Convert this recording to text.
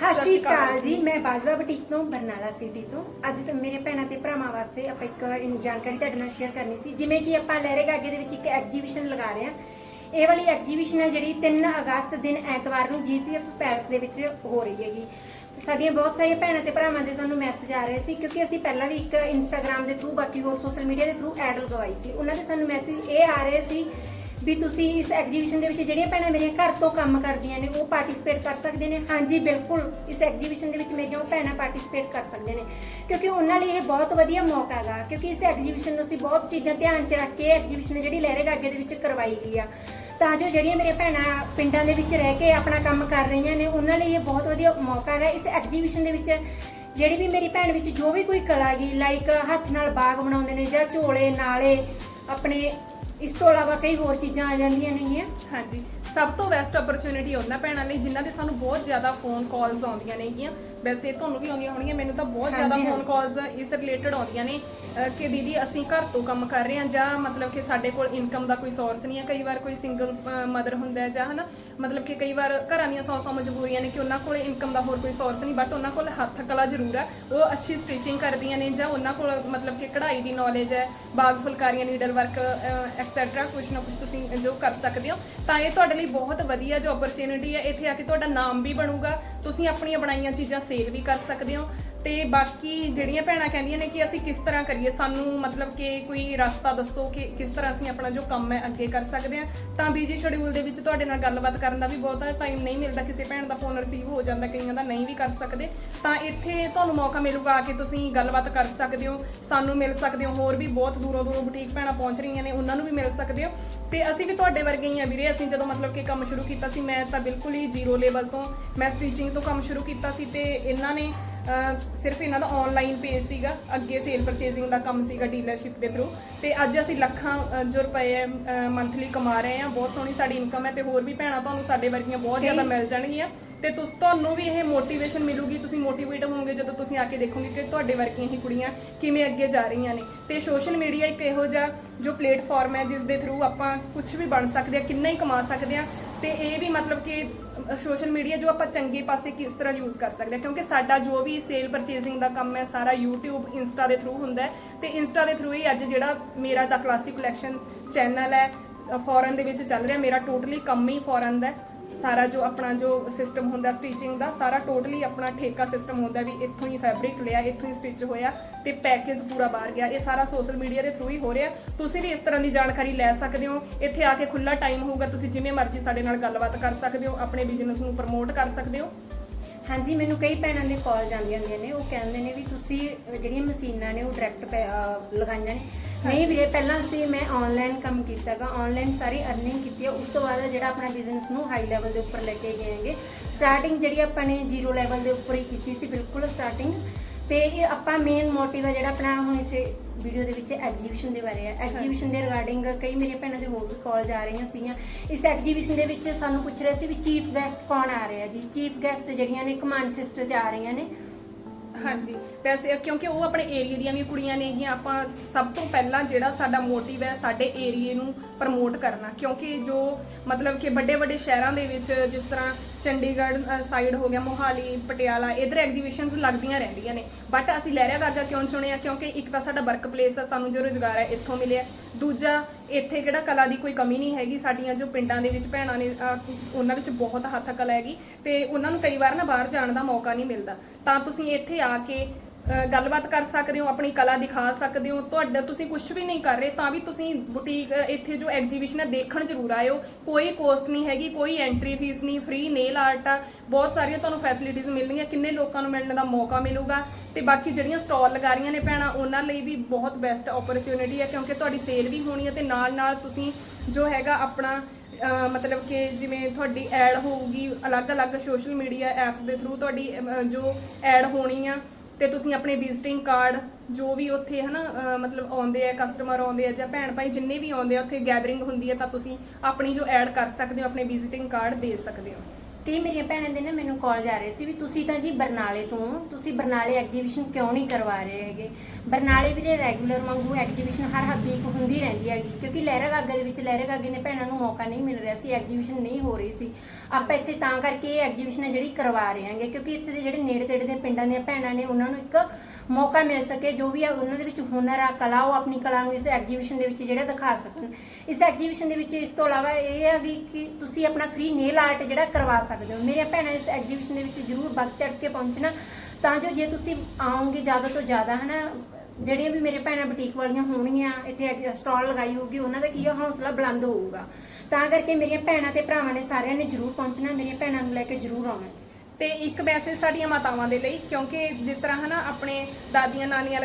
ਸਤਿ ਸ਼੍ਰੀ ਅਕਾਲ ਜੀ ਮੈਂ ਬਾਜਵਾ ਬੁਟੀਕ ਤੋਂ ਬਰਨਾਲਾ ਸਿਟੀ ਤੋਂ। ਅੱਜ ਤਾਂ ਮੇਰੇ ਭੈਣਾਂ ਤੇ ਭਰਾਵਾਂ ਵਾਸਤੇ ਆਪਾਂ ਇੱਕ ਇਨ- ਜਾਣਕਾਰੀ ਤੁਹਾਡੇ ਨਾਲ ਸ਼ੇਅਰ ਕਰਨੀ ਸੀ। ਜਿਵੇਂ ਕਿ ਆਪਾਂ ਲਹਿਰੇ ਗਾਗੇ ਦੇ ਵਿੱਚ ਇੱਕ ਐਗਜੀਬਿਸ਼ਨ ਲਗਾ ਰਹੇ ਹਾਂ। ਇਹ ਵਾਲੀ ਐਗਜੀਬਿਸ਼ਨ ਹੈ ਜਿਹੜੀ 3 ਅਗਸਤ ਦਿਨ ਐਤਵਾਰ ਨੂੰ ਜੀਪੀਐਫ ਪੈਲਸ ਦੇ ਵਿੱਚ ਹੋ ਰਹੀ ਹੈਗੀ। ਸਾਡੀਆਂ ਬਹੁਤ ਸਾਰੀਆਂ ਭੈਣਾਂ ਤੇ ਭਰਾਵਾਂ ਦੇ ਸਾਨੂੰ ਮੈਸੇਜ ਆ ਰਹੇ ਸੀ ਕਿਉਂਕਿ ਅਸੀਂ ਪਹਿਲਾਂ ਵੀ ਇੱਕ ਇੰਸਟਾਗ੍ਰam ਦੇ ਥਰੂ ਬਾਕੀ ਹੋਰ ਸੋਸ਼ਲ ਮੀਡੀਆ ਦੇ ਥਰੂ ਐਡ ਲਗਵਾਈ ਸੀ। ਉਹਨਾਂ ਦੇ ਸਾਨੂੰ ਮੈਸੇਜ ਇਹ ਆ ਰਹੇ ਸੀ ਵੀ ਤੁਸੀਂ ਇਸ ਐਗਜੀਬਿਸ਼ਨ ਦੇ ਵਿੱਚ ਜਿਹੜੀਆਂ ਭੈਣਾਂ ਮੇਰੀਆਂ ਘਰ ਤੋਂ ਕੰਮ ਕਰਦੀਆਂ ਨੇ, ਉਹ ਪਾਰਟਿਸਿਪੇਟ ਕਰ ਸਕਦੇ ਨੇ। ਹਾਂਜੀ, ਬਿਲਕੁਲ, ਇਸ ਐਗਜੀਬਿਸ਼ਨ ਦੇ ਵਿੱਚ ਮੇਰੀਆਂ ਉਹ ਭੈਣਾਂ ਪਾਰਟਿਸਿਪੇਟ ਕਰ ਸਕਦੇ ਨੇ। ਕਿਉਂਕਿ ਉਹਨਾਂ ਲਈ ਇਹ ਬਹੁਤ ਵਧੀਆ ਮੌਕਾ ਹੈਗਾ, ਕਿਉਂਕਿ ਇਸ ਐਗਜੀਬਿਸ਼ਨ ਨੂੰ ਅਸੀਂ ਬਹੁਤ ਚੀਜ਼ਾਂ ਧਿਆਨ 'ਚ ਰੱਖ ਕੇ ਐਗਜੀਬਿਸ਼ਨ ਜਿਹੜੀ ਲਹਿਰੇ ਗਾਗੇ ਦੇ ਵਿੱਚ ਕਰਵਾਈ ਗਈ ਆ। ਤਾਂ ਜੋ ਜਿਹੜੀਆਂ ਮੇਰੀਆਂ ਭੈਣਾਂ ਪਿੰਡਾਂ ਦੇ ਵਿੱਚ ਰਹਿ ਕੇ ਆਪਣਾ ਕੰਮ ਕਰ ਰਹੀਆਂ ਨੇ, ਉਹਨਾਂ ਲਈ ਇਹ ਬਹੁਤ ਵਧੀਆ ਮੌਕਾ ਹੈਗਾ। ਇਸ ਐਗਜੀਬਿਸ਼ਨ ਦੇ ਵਿੱਚ ਜਿਹੜੀ ਵੀ ਮੇਰੀ ਭੈਣ ਵਿੱਚ ਜੋ ਵੀ ਕੋਈ ਕਲਾ ਗਈ ਲਾਈਕ ਹੱਥ ਨਾਲ ਬਾਗ ਬਣਾਉਂਦੇ ਨੇ ਜਾਂ ਝੋਲੇ, ਨਾਲੇ, ਆਪਣੇ ਇਸ ਤੋਂ ਇਲਾਵਾ ਕਈ ਹੋਰ ਚੀਜ਼ਾਂ ਆ ਜਾਂਦੀਆਂ ਨੇਗੀਆਂ। ਹਾਂਜੀ। ਸਭ ਤੋਂ ਬੈਸਟ ਓਪਰਚ्युनिटी ਉਹਨਾਂ ਭੈਣਾਂ ਲਈ, ਜਿਨ੍ਹਾਂ ਦੇ ਸਾਨੂੰ ਬਹੁਤ ਜ਼ਿਆਦਾ ਫੋਨ ਕਾਲਸ ਆਉਂਦੀਆਂ ਨੇਗੀਆਂ। ਵੈਸੇ ਤੁਹਾਨੂੰ ਵੀ ਆਉਂਦੀਆਂ ਹੋਣਗੀਆਂ ਮੈਨੂੰ ਤਾਂ ਬਹੁਤ ਜ਼ਿਆਦਾ ਫੋਨ ਕਾਲਸ ਇਸ ਰਿਲੇਟਡ ਆਉਂਦੀਆਂ ਨੇ ਕਿ ਦੀਦੀ ਅਸੀਂ ਘਰ ਤੋਂ ਕੰਮ ਕਰ ਰਹੇ ਹਾਂ ਜਾਂ ਮਤਲਬ ਕਿ ਸਾਡੇ ਕੋਲ ਇਨਕਮ ਦਾ ਕੋਈ ਸੋਰਸ ਨਹੀਂ ਹੈ ਕਈ ਵਾਰ ਕੋਈ ਸਿੰਗਲ ਮਦਰ ਹੁੰਦਾ ਹੈ ਜਾਂ ਹਨਾ ਮਤਲਬ ਕਿ ਕਈ ਵਾਰ ਘਰਾਂ ਦੀਆਂ ਸੌ ਸੌ ਮਜਬੂਰੀਆਂ ਨੇ ਕਿ ਉਹਨਾਂ ਕੋਲ ਇਨਕਮ ਦਾ ਹੋਰ ਕੋਈ ਸੋਰਸ ਨਹੀਂ ਬਟ ਉਹਨਾਂ ਕੋਲ ਹੱਥ ਕਲਾ ਜ਼ਰੂਰ ਹੈ ਉਹ ਅੱਛੀ ਸਟਿਚਿੰਗ ਕਰਦੀਆਂ ਨੇ ਜਾਂ ਉਹਨਾਂ ਕੋਲ ਮਤਲਬ ਕਿ ਕਢਾਈ ਦੀ ਨੌਲੇਜ ਹੈ ਬਾਗ ਫੁਲਕਾਰੀਆਂ ਨੀਡਲ ਵਰਕ ਐਕਸੈਟਰਾ ਕੁਝ ਨਾ ਕੁਝ ਤੁਸੀਂ ਜੋ ਕਰ ਸਕਦੇ ਹੋ ਤਾਂ ਇਹ ਤੁਹਾਡੇ ਲਈ ਬਹੁਤ ਵਧੀਆ ਜੋ ਓਪਰਚ्युनिटी ਹੈ ਇੱਥੇ ਆ ਕੇ ਤੁਹਾਡਾ ਨਾਮ ਵੀ ਬਣੂਗਾ ਤੁਸੀਂ ਆਪਣੀਆਂ ਬਣਾਈਆਂ ਚੀਜ਼ਾਂ ਸੇਲ ਵੀ ਕਰ ਸਕਦੇ ਹੋ। ਤੇ ਬਾਕੀ ਜਿਹੜੀਆਂ ਭੈਣਾਂ ਕਹਿੰਦੀਆਂ ਨੇ ਕਿ ਅਸੀਂ ਕਿਸ ਤਰ੍ਹਾਂ ਕਰੀਏ, ਸਾਨੂੰ ਮਤਲਬ ਕਿ ਕੋਈ ਰਸਤਾ ਦੱਸੋ ਕਿ ਕਿਸ ਤਰ੍ਹਾਂ ਅਸੀਂ ਆਪਣਾ ਜੋ ਕੰਮ ਹੈ ਅੱਗੇ ਕਰ ਸਕਦੇ ਹਾਂ। ਤਾਂ ਬੀਜੀ ਸ਼ਡਿਊਲ ਦੇ ਵਿੱਚ ਤੁਹਾਡੇ ਨਾਲ ਗੱਲਬਾਤ ਕਰਨ ਦਾ ਵੀ ਬਹੁਤਾ ਟਾਈਮ ਨਹੀਂ ਮਿਲਦਾ, ਕਿਸੇ ਭੈਣ ਦਾ ਫੋਨ ਰਿਸੀਵ ਹੋ ਜਾਂਦਾ, ਕਈਆਂ ਦਾ ਨਹੀਂ ਵੀ ਕਰ ਸਕਦੇ। ਤਾਂ ਇੱਥੇ ਤੁਹਾਨੂੰ ਮੌਕਾ ਮਿਲੂਗਾ ਆ ਕੇ ਤੁਸੀਂ ਗੱਲਬਾਤ ਕਰ ਸਕਦੇ ਹੋ, ਸਾਨੂੰ ਮਿਲ ਸਕਦੇ ਹੋ, ਹੋਰ ਵੀ ਬਹੁਤ ਦੂਰੋਂ ਦੂਰੋਂ ਬੁਟੀਕ ਭੈਣਾਂ ਪਹੁੰਚ ਰਹੀਆਂ ਨੇ, ਉਹਨਾਂ ਨੂੰ ਵੀ ਮਿਲ ਸਕਦੇ ਹੋ। ਤੇ ਅਸੀਂ ਵੀ ਤੁਹਾਡੇ ਵਰਗੇ ਹੀ ਆ ਵੀਰੇ, ਅਸੀਂ ਜਦੋਂ ਮਤਲਬ ਕਿ ਕੰਮ ਸ਼ੁਰੂ ਕੀਤਾ ਸੀ, ਮੈਂ ਤਾਂ ਬਿਲਕੁਲ ਹੀ ਜ਼ੀਰੋ ਲੈਵਲ ਤੋਂ, ਮੈਂ ਸਟਿਚਿੰਗ ਤੋਂ ਕੰਮ ਸ਼ੁਰੂ ਕੀਤਾ ਸੀ ਤੇ ਇਹਨਾਂ ਨੇ ਸਿਰਫ ਇਹਨਾਂ ਦਾ ਆਨਲਾਈਨ ਪੇਜ ਸੀਗਾ ਅੱਗੇ ਸੇਲ ਪਰਚੇਜ਼ਿੰਗ ਦਾ ਕੰਮ ਸੀਗਾ ਡੀਲਰਸ਼ਿਪ ਦੇ ਥਰੂ ਤੇ ਅੱਜ ਅਸੀਂ ਲੱਖਾਂ ਜੋ ਰੁਪਏ ਮੰਥਲੀ ਕਮਾ ਰਹੇ ਹਾਂ ਬਹੁਤ ਸੋਹਣੀ ਸਾਡੀ ਇਨਕਮ ਹੈ ਤੇ ਹੋਰ ਵੀ ਭੈਣਾਂ ਤੁਹਾਨੂੰ ਸਾਡੇ ਵਰਗੀਆਂ ਬਹੁਤ ਜ਼ਿਆਦਾ ਮਿਲ ਜਾਣਗੀਆਂ। ਤੇ ਤੁਸ ਤੁਹਾਨੂੰ ਵੀ ਇਹ ਮੋਟੀਵੇਸ਼ਨ ਮਿਲੂਗੀ ਤੁਸੀਂ ਮੋਟੀਵੇਟ ਹੋਵੋਗੇ ਜਦੋਂ ਤੁਸੀਂ ਆ ਕੇ ਦੇਖੋਗੇ ਕਿ ਤੁਹਾਡੇ ਵਰਗੀਆਂ ਹੀ ਕੁੜੀਆਂ ਕਿਵੇਂ ਅੱਗੇ ਜਾ ਰਹੀਆਂ ਨੇ। ਤੇ ਸੋਸ਼ਲ ਮੀਡੀਆ ਇੱਕ ਇਹੋ ਜਿਹਾ ਜੋ ਪਲੇਟਫਾਰਮ ਹੈ ਜਿਸ ਦੇ ਥਰੂ ਆਪਾਂ ਕੁਝ ਵੀ ਬਣ ਸਕਦੇ ਆ ਕਿੰਨਾ ਹੀ ਕਮਾ ਸਕਦੇ ਆ ਤੇ ਇਹ ਵੀ ਮਤਲਬ ਕਿ ਸੋਸ਼ਲ ਮੀਡੀਆ ਜੋ ਆਪਾਂ ਚੰਗੇ ਪਾਸੇ ਕਿਸ ਤਰ੍ਹਾਂ ਯੂਜ਼ ਕਰ ਸਕਦੇ ਹਾਂ, ਕਿਉਂਕਿ ਸਾਡਾ ਜੋ ਵੀ ਸੇਲ ਪਰਚੇਸਿੰਗ ਦਾ ਕੰਮ ਹੈ, ਸਾਰਾ YouTube ਇੰਸਟਾ ਦੇ ਥਰੂ ਹੁੰਦਾ ਹੈ। ਤੇ ਇੰਸਟਾ ਦੇ ਥਰੂ ਹੀ ਅੱਜ ਜਿਹੜਾ ਮੇਰਾ ਦਾ ਕਲਾਸਿਕ ਕਲੈਕਸ਼ਨ ਚੈਨਲ ਹੈ ਫੋਰਨ ਦੇ ਵਿੱਚ ਚੱਲ ਰਿਹਾ, ਮੇਰਾ ਟੋਟਲੀ ਕੰਮ ਹੀ ਫੋਰਨ ਦਾ ਸਾਰਾ ਜੋ ਆਪਣਾ ਜੋ ਸਿਸਟਮ ਹੁੰਦਾ ਸਟਿਚਿੰਗ ਦਾ, ਸਾਰਾ ਟੋਟਲੀ ਆਪਣਾ ਠੇਕਾ ਸਿਸਟਮ ਹੁੰਦਾ ਵੀ ਇੱਥੋਂ ਹੀ ਫੈਬਰਿਕ ਲਿਆ, ਇੱਥੋਂ ਹੀ ਸਟਿਚ ਹੋਇਆ ਤੇ ਪੈਕੇਜ ਪੂਰਾ ਬਾਹਰ ਗਿਆ। ਇਹ ਸਾਰਾ ਸੋਸ਼ਲ ਮੀਡੀਆ ਦੇ ਥਰੂ ਹੀ ਹੋ ਰਿਹਾ। ਤੁਸੀਂ ਵੀ ਇਸ ਤਰ੍ਹਾਂ ਦੀ ਜਾਣਕਾਰੀ ਲੈ ਸਕਦੇ ਹੋ। ਇੱਥੇ ਆ ਕੇ ਖੁੱਲਾ ਟਾਈਮ ਹੋਊਗਾ, ਤੁਸੀਂ ਜਿਵੇਂ ਮਰਜ਼ੀ ਸਾਡੇ ਨਾਲ ਗੱਲਬਾਤ ਕਰ ਸਕਦੇ ਹੋ, ਆਪਣੇ ਬਿਜ਼ਨਸ ਨੂੰ ਪ੍ਰਮੋਟ ਕਰ ਸਕਦੇ ਹੋ। ਹਾਂਜੀ, ਮੈਨੂੰ ਕਈ ਭੈਣਾਂ ਦੇ ਕਾਲ ਜਾਂਦੀਆਂ ਹੁੰਦੀਆਂ ਨੇ, ਉਹ ਕਹਿੰਦੇ ਨੇ ਵੀ ਤੁਸੀਂ ਜਿਹੜੀਆਂ ਮਸ਼ੀਨਾਂ ਨੇ, ਉਹ ਡਾਇਰੈਕਟ ਲਗਾਈਆਂ ਨੇ। ਨਹੀਂ ਵੀਰੇ ਪਹਿਲਾਂ ਅਸੀਂ ਮੈਂ ਆਨਲਾਈਨ ਕੰਮ ਕੀਤਾਗਾ ਆਨਲਾਈਨ ਸਾਰੀ ਅਰਨਿੰਗ ਕੀਤੀ ਹੈ ਉਸ ਤੋਂ ਬਾਅਦ ਜਿਹੜਾ ਆਪਣਾ ਬਿਜ਼ਨਸ ਨੂੰ ਹਾਈ ਲੈਵਲ ਦੇ ਉੱਪਰ ਲੈ ਕੇ ਗਏ ਹੈਗੇ। ਸਟਾਰਟਿੰਗ ਜਿਹੜੀ ਆਪਾਂ ਨੇ ਜ਼ੀਰੋ ਲੈਵਲ ਦੇ ਉੱਪਰ ਹੀ ਕੀਤੀ ਸੀ ਬਿਲਕੁਲ ਸਟਾਰਟਿੰਗ ਤੇ ਇਹ ਆਪਾਂ ਮੇਨ ਮੋਟਿਵ ਹੈ ਜਿਹੜਾ ਆਪਣਾ ਹੁਣ ਇਸੇ ਵੀਡੀਓ ਦੇ ਵਿੱਚ ਐਗਜੀਬਿਸ਼ਨ ਦੇ ਬਾਰੇ ਹੈ ਐਗਜੀਬਿਸ਼ਨ ਦੇ ਰਿਗਾਰਡਿੰਗ ਕਈ ਮੇਰੀਆਂ ਭੈਣਾਂ ਦੇ ਹੋਰ ਵੀ ਕਾਲ ਜਾ ਰਹੀਆਂ ਸੀਗੀਆਂ। ਇਸ ਐਗਜੀਬਿਸ਼ਨ ਦੇ ਵਿੱਚ ਸਾਨੂੰ ਪੁੱਛ ਰਹੇ ਸੀ ਵੀ ਚੀਫ ਗੈਸਟ ਕੌਣ ਆ ਰਿਹਾ ਜੀ? ਚੀਫ ਗੈਸਟ ਜਿਹੜੀਆਂ ਨੇ ਕਮਾਨ ਸਿਸਟਰ ਜਾ ਰਹੀਆਂ ਨੇ। ਹਾਂਜੀ। ਵੈਸੇ ਕਿਉਂਕਿ ਉਹ ਆਪਣੇ ਏਰੀਆ ਦੀਆਂ ਵੀ ਕੁੜੀਆਂ ਨੇਗੀਆਂ ਆਪਾਂ ਸਭ ਤੋਂ ਪਹਿਲਾਂ ਜਿਹੜਾ ਸਾਡਾ ਮੋਟਿਵ ਹੈ ਸਾਡੇ ਏਰੀਏ ਨੂੰ ਪ੍ਰਮੋਟ ਕਰਨਾ। ਕਿਉਂਕਿ ਜੋ ਮਤਲਬ ਕਿ ਵੱਡੇ ਵੱਡੇ ਸ਼ਹਿਰਾਂ ਦੇ ਵਿੱਚ ਜਿਸ ਤਰ੍ਹਾਂ ਚੰਡੀਗੜ੍ਹ ਸਾਈਡ ਹੋ ਗਿਆ, ਮੋਹਾਲੀ, ਪਟਿਆਲਾ, ਇਧਰ ਐਗਜ਼ੀਬਿਸ਼ਨਸ ਲੱਗਦੀਆਂ ਰਹਿੰਦੀਆਂ ਨੇ। ਬਟ ਅਸੀਂ ਲਹਿਰਿਆ ਗਾਗਾ ਕਿਉਂ ਚੁਣਿਆ? ਕਿਉਂਕਿ ਇੱਕ ਤਾਂ ਸਾਡਾ ਵਰਕ ਪਲੇਸ ਹੈ ਸਾਨੂੰ ਜੋ ਰੋਜ਼ਗਾਰ ਹੈ ਇੱਥੋਂ ਮਿਲਿਆ। ਦੂਜਾ ਇੱਥੇ ਕਿਹੜਾ ਕਲਾ ਦੀ ਕੋਈ ਕਮੀ ਨਹੀਂ ਹੈਗੀ ਸਾਡੀਆਂ ਜੋ ਪਿੰਡਾਂ ਦੇ ਵਿੱਚ ਭੈਣਾਂ ਨੇ ਅਹ, ਉਹਨਾਂ ਵਿੱਚ ਬਹੁਤ ਹੱਥ ਕਲਾ ਹੈਗੀ ਤੇ ਉਹਨਾਂ ਨੂੰ ਕਈ ਵਾਰ ਨਾ ਬਾਹਰ ਜਾਣ ਦਾ ਮੌਕਾ ਨਹੀਂ ਮਿਲਦਾ। ਤਾਂ ਤੁਸੀਂ ਇੱਥੇ ਆ ਕੇ ਗੱਲਬਾਤ ਕਰ ਸਕਦੇ ਹੋ, ਆਪਣੀ ਕਲਾ ਦਿਖਾ ਸਕਦੇ ਹੋ। ਤੁਹਾਡਾ ਤੁਸੀਂ ਕੁਝ ਵੀ ਨਹੀਂ ਕਰ ਰਹੇ, ਤਾਂ ਵੀ ਤੁਸੀਂ ਬੁਟੀਕ ਇੱਥੇ ਜੋ ਐਗਜ਼ੀਬਿਸ਼ਨ ਹੈ, ਦੇਖਣ ਜ਼ਰੂਰ ਆਇਓ ਕੋਈ ਕੋਸਟ ਨਹੀਂ ਹੈਗੀ, ਕੋਈ ਐਂਟਰੀ ਫੀਸ ਨਹੀਂ ਫ੍ਰੀ ਨੇਲ ਆਰਟ ਆ। ਬਹੁਤ ਸਾਰੀਆਂ ਤੁਹਾਨੂੰ ਫੈਸਿਲਿਟੀਆਂ ਮਿਲਣਗੀਆਂ, ਕਿੰਨੇ ਲੋਕਾਂ ਨੂੰ ਮਿਲਣ ਦਾ ਮੌਕਾ ਮਿਲੂਗਾ। ਤੇ ਬਾਕੀ ਜਿਹੜੀਆਂ ਸਟਾਲ ਲਗਾ ਰਹੀਆਂ ਨੇ ਭੈਣਾਂ, ਉਹਨਾਂ ਲਈ ਵੀ ਬਹੁਤ ਬੈਸਟ ਓਪਰਚ्युनिटी ਹੈ, ਕਿਉਂਕਿ ਤੁਹਾਡੀ ਸੇਲ ਵੀ ਹੋਣੀ ਹੈ ਤੇ ਨਾਲ ਨਾਲ ਤੁਸੀਂ ਜੋ ਹੈਗਾ ਆਪਣਾ ਮਤਲਬ ਕਿ ਜਿਵੇਂ ਤੁਹਾਡੀ ਐਡ ਹੋਊਗੀ, ਅਲੱਗ-ਅਲੱਗ ਸੋਸ਼ਲ ਮੀਡੀਆ ਐਪਸ ਦੇ ਥਰੂ ਤੁਹਾਡੀ ਜੋ ਐਡ ਹੋਣੀ ਆ ਤੇ ਤੁਸੀਂ ਆਪਣੇ ਵਿਜ਼ਿਟਿੰਗ ਕਾਰਡ ਜੋ ਵੀ ਉੱਥੇ ਹਨਾ ਅਹ, ਮਤਲਬ ਆਉਂਦੇ ਆ ਕਸਟਮਰ ਆਉਂਦੇ ਆ ਜਾਂ ਭੈਣ ਭਾਈ ਜਿੰਨੇ ਵੀ ਆਉਂਦੇ ਆ ਉੱਥੇ ਗੈਦਰਿੰਗ ਹੁੰਦੀ ਹੈ ਤਾਂ ਤੁਸੀਂ ਆਪਣੀ ਜੋ ਐਡ ਕਰ ਸਕਦੇ ਹੋ ਆਪਣੇ ਵਿਜ਼ਿਟਿੰਗ ਕਾਰਡ ਦੇ ਸਕਦੇ ਹੋ। ਕਈ ਮੇਰੀਆਂ ਭੈਣਾਂ ਦੇ ਨਾ ਮੈਨੂੰ ਕਾਲ ਜਾ ਰਹੇ ਸੀ ਵੀ ਤੁਸੀਂ ਤਾਂ ਜੀ ਬਰਨਾਲੇ ਤੋਂ, ਤੁਸੀਂ ਬਰਨਾਲੇ ਐਗਜੀਬਿਸ਼ਨ ਕਿਉਂ ਨਹੀਂ ਕਰਵਾ ਰਹੇ ਹੈਗੇ? ਬਰਨਾਲੇ ਵੀਰੇ ਰੈਗੂਲਰ ਵਾਂਗੂ ਐਗਜੀਬਿਸ਼ਨ ਹਰ ਹਰ ਇੱਕ ਹੁੰਦੀ ਰਹਿੰਦੀ ਹੈਗੀ, ਕਿਉਂਕਿ ਲਹਿਰਾ ਗਾਗਾ ਦੇ ਵਿੱਚ ਲਹਿਰਾ ਗਾਗੇ ਨੇ ਭੈਣਾਂ ਨੂੰ ਮੌਕਾ ਨਹੀਂ ਮਿਲ ਰਿਹਾ ਸੀ ਐਗਜੀਬਿਸ਼ਨ ਨਹੀਂ ਹੋ ਰਹੀ ਸੀ। ਆਪਾਂ ਇੱਥੇ ਤਾਂ ਕਰਕੇ ਇਹ ਐਗਜੀਬਿਸ਼ਨ ਜਿਹੜੀ ਕਰਵਾ ਰਹੇ ਹਾਂਗੇ, ਕਿਉਂਕਿ ਇੱਥੇ ਦੇ ਜਿਹੜੇ ਨੇੜੇ ਤੇੜੇ ਦੇ ਪਿੰਡਾਂ ਦੀਆਂ ਭੈਣਾਂ ਨੇ, ਉਹਨਾਂ ਨੂੰ ਇੱਕ ਮੌਕਾ ਮਿਲ ਸਕੇ, ਜੋ ਵੀ ਆ ਉਹਨਾਂ ਦੇ ਵਿੱਚ ਹੁਨਰ ਆ, ਕਲਾ, ਉਹ ਆਪਣੀ ਕਲਾ ਨੂੰ ਇਸ ਐਗਜੀਬਿਸ਼ਨ ਦੇ ਵਿੱਚ ਜਿਹੜਾ ਦਿਖਾ ਸਕਣ। ਇਸ ਐਗਜੀਬਿਸ਼ਨ ਦੇ ਵਿੱਚ ਇਸ ਤੋਂ ਇਲਾਵਾ ਇਹ ਹੈ ਵੀ ਕਿ ਤੁਸੀਂ ਆਪਣਾ ਫ੍ਰੀ ਨੇਲ ਆਰਟ ਜਿਹੜਾ ਕਰਵਾ ਸਕਦੇ ਹੋ। ਮੇਰੀਆਂ ਭੈਣਾਂ ਇਸ ਐਗਜੀਬਿਸ਼ਨ ਦੇ ਵਿੱਚ ਜ਼ਰੂਰ ਵੱਧ ਚੜ੍ਹ ਕੇ ਪਹੁੰਚਣਾ, ਤਾਂ ਜੋ ਜੇ ਤੁਸੀਂ ਆਓਗੇ ਜ਼ਿਆਦਾ ਤੋਂ ਜ਼ਿਆਦਾ, ਹਨਾ, ਜਿਹੜੀਆਂ ਵੀ ਮੇਰੇ ਭੈਣਾਂ ਬੁਟੀਕ ਵਾਲੀਆਂ ਹੋਣਗੀਆਂ, ਇੱਥੇ ਸਟਾਲ ਲਗਾਈ ਹੋਊਗੀ, ਉਹਨਾਂ ਦਾ ਕੀ ਆ, ਹੌਸਲਾ ਬੁਲੰਦ ਹੋਊਗਾ। ਤਾਂ ਕਰਕੇ ਮੇਰੀਆਂ ਭੈਣਾਂ ਤੇ ਭਰਾਵਾਂ ਨੇ ਸਾਰਿਆਂ ਨੇ ਜ਼ਰੂਰ ਪਹੁੰਚਣਾ, ਮੇਰੀਆਂ ਭੈਣਾਂ ਨੂੰ ਲੈ ਕੇ ਜ਼ਰੂਰ ਆਉਣਾ। ਤੇ ਇੱਕ ਮੈਸੇਜ ਸਾਡੀਆਂ ਮਾਤਾਵਾਂ ਦੇ ਲਈ ਕਿਉਂਕਿ ਜਿਸ ਤਰ੍ਹਾਂ ਹਨਾ ਆਪਣੇ ਦਾਦੀਆਂ ਨਾਨੀਆਂ